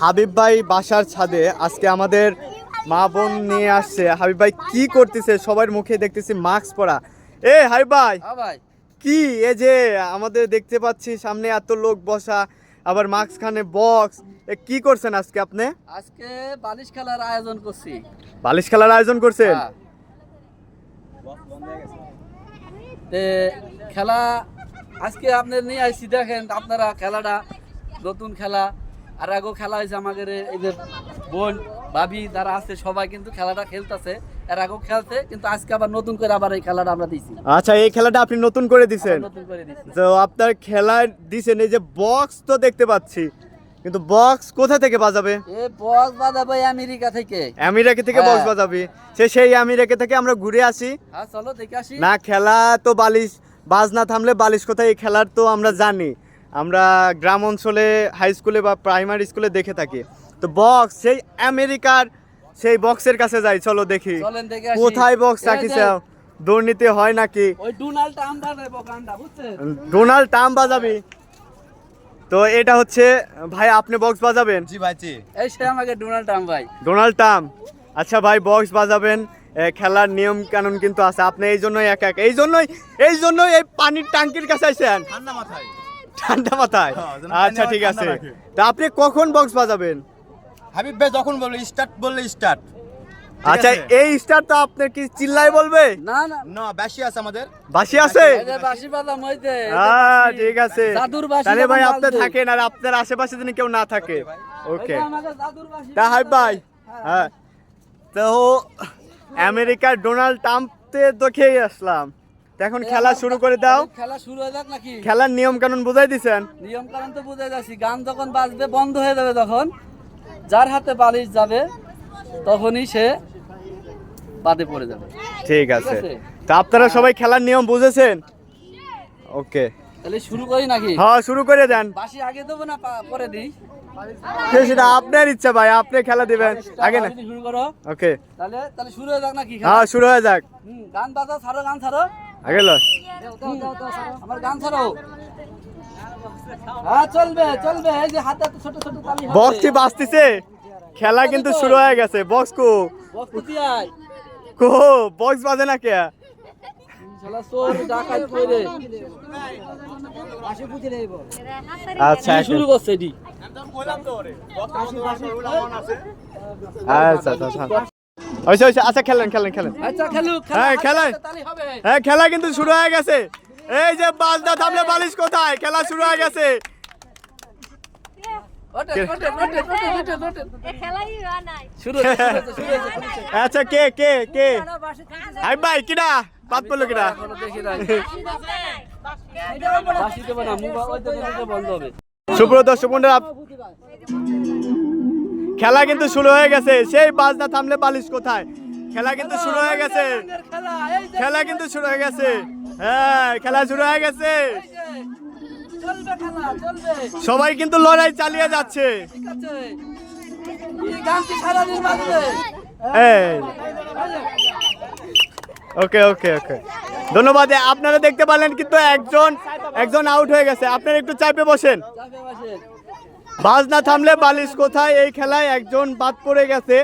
হাবিব ভাই বাসার ছাদে আজকে আমাদের মা বোন নিয়ে আসছে। হাবিব ভাই কি করতেছে? সবার মুখে দেখতেছি মাস্ক পরা। এ হাবিব ভাই! হ্যাঁ ভাই। কি? এ যে আমাদের দেখতে পাচ্ছি সামনে এত লোক বসা আবার মাস্ক খানে বক্স এ কি করছেন আজকে আপনি? আজকে বালিশ খেলার আয়োজন করছি। বালিশ খেলার আয়োজন করছেন? হ্যাঁ। খেলা আজকে আপনার নিয়ে আসছি দেখেন আপনারা খেলাটা নতুন খেলা। আর আগেও খেলা হয়েছে আমাদের এই যে বোন ভাবি যারা আছে সবাই কিন্তু খেলাটা খেলতেছে। এর আগেও খেলছে কিন্তু আজকে আবার নতুন করে আবার এই খেলাটা আমরা দিছি। আচ্ছা এই খেলাটা আপনি নতুন করে দিছেন? নতুন করে দিছি। তো আপনার খেলা দিছেন এই যে বক্স তো দেখতে পাচ্ছি। কিন্তু বক্স কোথা থেকে বাজাবে? এ বক্স বাজাবো আমেরিকা থেকে। আমেরিকা থেকে হ্যাঁ। বক্স বাজাবি। সে সেই আমেরিকা থেকে আমরা ঘুরে আসি। হ্যাঁ চলো দেখে আসি। না খেলা তো বালিশ বাজ না থামলে বালিশ কোথায় এই খেলার তো আমরা জানি। আমরা গ্রাম অঞ্চলে হাই স্কুলে বা প্রাইমারি স্কুলে দেখে থাকি। তো বক্স সেই আমেরিকার সেই বক্সের কাছে যাই চলো দেখি। চলেন দেখে আসি। কোথায় বক্স রাখিছে? দুর্নীতি হয় নাকি? ডোনাল্ড ট্রাম্প ডোনাল্ড বাজাবি। তো এটা হচ্ছে ভাই আপনি বক্স বাজাবেন? জি ভাই জি। এই সে আমাকে ডোনাল্ড ট্রাম্প ভাই। Donald Trump. আচ্ছা ভাই বক্স বাজাবেন। খেলার নিয়ম কানুন কিন্তু আছে। আপনি এই জন্যই এক এক এই জন্যই এই জন্যই এই পানির ট্যাঙ্কির কাছে আইছেন। ঠান্ডা মাথায়। ঠান্ডা মাথায়? হ্যাঁ, আচ্ছা ঠিক আছে। তা আপনি কখন বক্স বাজাবেন? হাবিব ভাই যখন বলল স্টার্ট বললে স্টার্ট আচ্ছা এই স্টার তো আপনার কি চিল্লাই বলবে? না না। না বেশি আছে আমাদের। বাসি আছে? যে, এই যে হ্যাঁ ঠিক আছে। জাদুর বাঁশি তাহলে ভাই আপনি থাকেন আর আপনার আশেপাশে যেন কেউ না থাকে। ওকে তা হাই ভাই হ্যাঁ। তো আমেরিকার ডোনাল্ড ট্রাম্পতে তো খেয়ে আসলাম। এখন খেলা শুরু করে দাও। খেলা শুরু হয়ে যাক নাকি? খেলার নিয়ম কানুন বুঝাই দিছেন? নিয়ম কারণ তো বুঝে যাচ্ছি। গান যখন বাজবে বন্ধ হয়ে যাবে তখন। যার হাতে বালিশ যাবে তখনই সে বাদে পড়ে যাবে। ঠিক আছে। তো আপনারা সবাই খেলার নিয়ম বুঝেছেন? ওকে। তাহলে শুরু করি নাকি? হ্যাঁ শুরু করে দেন। বাঁশি আগে দেবো না পরে দিই? সেটা আপনার ইচ্ছা ভাই আপনি খেলা দিবেন। আগে না। শুরু করো। ওকে। তাহলে তাহলে শুরু হয়ে যাক নাকি হ্যাঁ শুরু হয়ে যাক। গান বাজাও ছাড়ো গান ছাড়ো। আগে লো হুম, আমার গান ছাড়ো। হ্যাঁ চলবে চলবে এই যে হাতে ছোট ছোট তালি বক্স কি বাজতেছে। খেলা কিন্তু শুরু হয়ে গেছে। বক্স কো। বক্স? কো বক্স বাজে না কে? আচ্ছা শুরু করছে আচ্ছা আচ্ছা। আচ্ছা ওইসে ওইসে আচ্ছা খেলেন খেলেন খেলেন। আচ্ছা হ্যাঁ, হবে। হ্যাঁ খেলা কিন্তু শুরু হয়ে গেছে। এই যে বাজনা থামলে বালিশ কোথায়? খেলা শুরু হয়ে গেছে। হয়েছে হয়েছে হয়েছে, হয়েছে। আচ্ছা কে কে কে? হাই ভাই কিডা? বাদ পড়ল কিডা? এখনও দেখি নাই। বাসি দেবো না মুখ ওই দেখে দেখে বন্ধ হবে। সুপ্রিয় দর্শক খেলা কিন্তু শুরু হয়ে গেছে। সেই বাজনা থামলে বালিশ কোথায়? খেলা কিন্তু শুরু হয়ে গেছে। খেলা কিন্তু শুরু হয়ে গেছে। হ্যাঁ খেলা শুরু হয়ে গেছে। সবাই কিন্তু লড়াই চালিয়ে যাচ্ছে। ওকে ওকে ওকে। ধন্যবাদ। আপনারা দেখতে পারলেন কিন্তু একজন একজন আউট হয়ে গেছে। আপনারা একটু চাপে বসেন। বাজ না থামলে বালিশ কোথায়? এই খেলায় একজন বাদ পড়ে গেছে।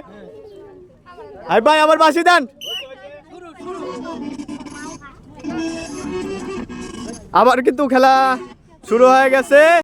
আই ভাই আবার বাসি দেন। আবার কিন্তু খেলা শুরু হয়ে গেছে।